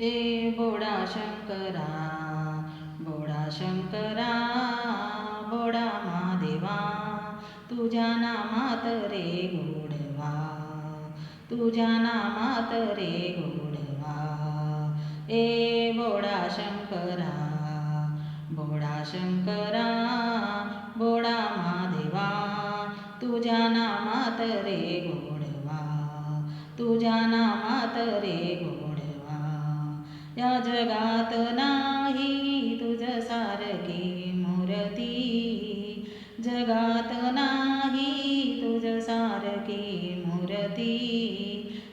ए बोडा शंकरा बोडा शंकरा बोडा महादेवा तुझ्या नामात रे गोडवा तुझ्या नामात रे गोडवा. ए बोडा शंकरा बोडा शंकरा बोडा महादेवा तुझ्या नामात रे गोडवा तुझ्या नामात रे गोडवा. या जगात नाही तुझ सारखी मूर्ती. जगात नाही तुझ सारखी मूर्ती.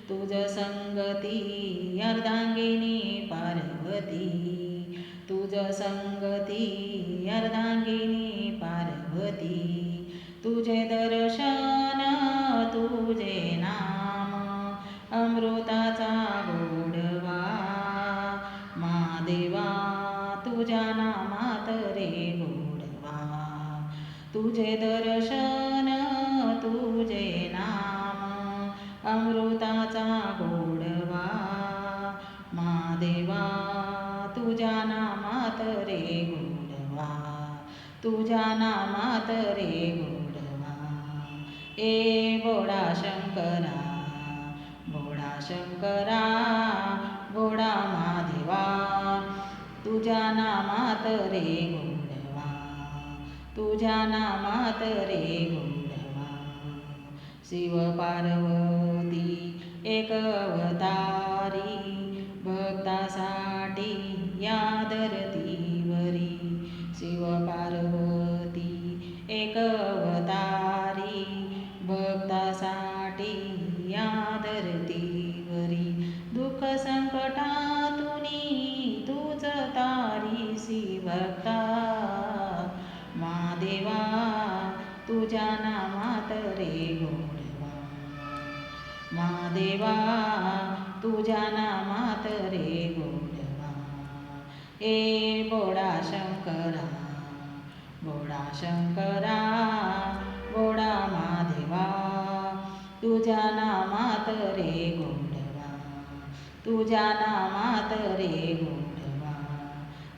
तुझ संगती अर्धांगिनी पार्वती. तुझ संगती अर्धांगिनी पार्वती. तुझे दर्शन तुझे नाम. अमृता तुझ्या नामात रे गोडवा तुझे दर्शन तुझे नाम अमृताचा गोडवा. महादेवा तुझ्या नामात रे गोडवा. तुझ्या नामात रे गोडवा. ए बोडा शंकरा बोडा शंकरा नामात रे गुणवा तुझ्या नामात रे गुणवा शिव पार्वती एक अवतारी भक्तासाठी या धरतीवरी भक्ता महादेवा तुझ्या नामात रे गोडवा। महादेवा तुझ्या नामात रे गोडवा। ए बोडा शंकरा बोडा शंकरा बोडा महादेवा तुझ्या नामात रे गोडवा तुझ्या नामात रे गोडवा।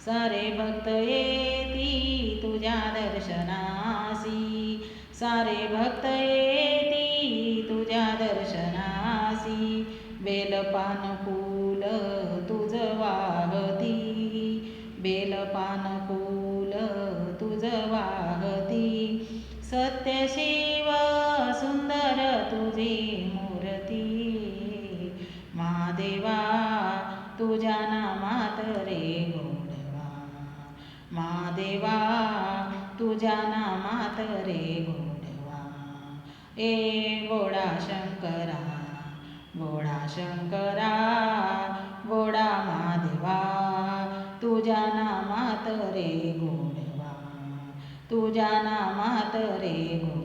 सारे भक्त येती तुझ्या दर्शनासी. सारे भक्त येती तुझ्या दर्शनासी. बेलपान फूल तुझ वाहती. बेलपान फूल तुझ वाहती. सत्य शिव सुंदर तुझी मूर्ती. महादेवा तुझ्या नामात रे महादेवा तुझ्या नामात रे गोडवा. ए बोडा शंकरा बोडा शंकरा बोडा महादेवा तुझ्या नामात रे गोडवा. तुझ्या नामात रे गोडवा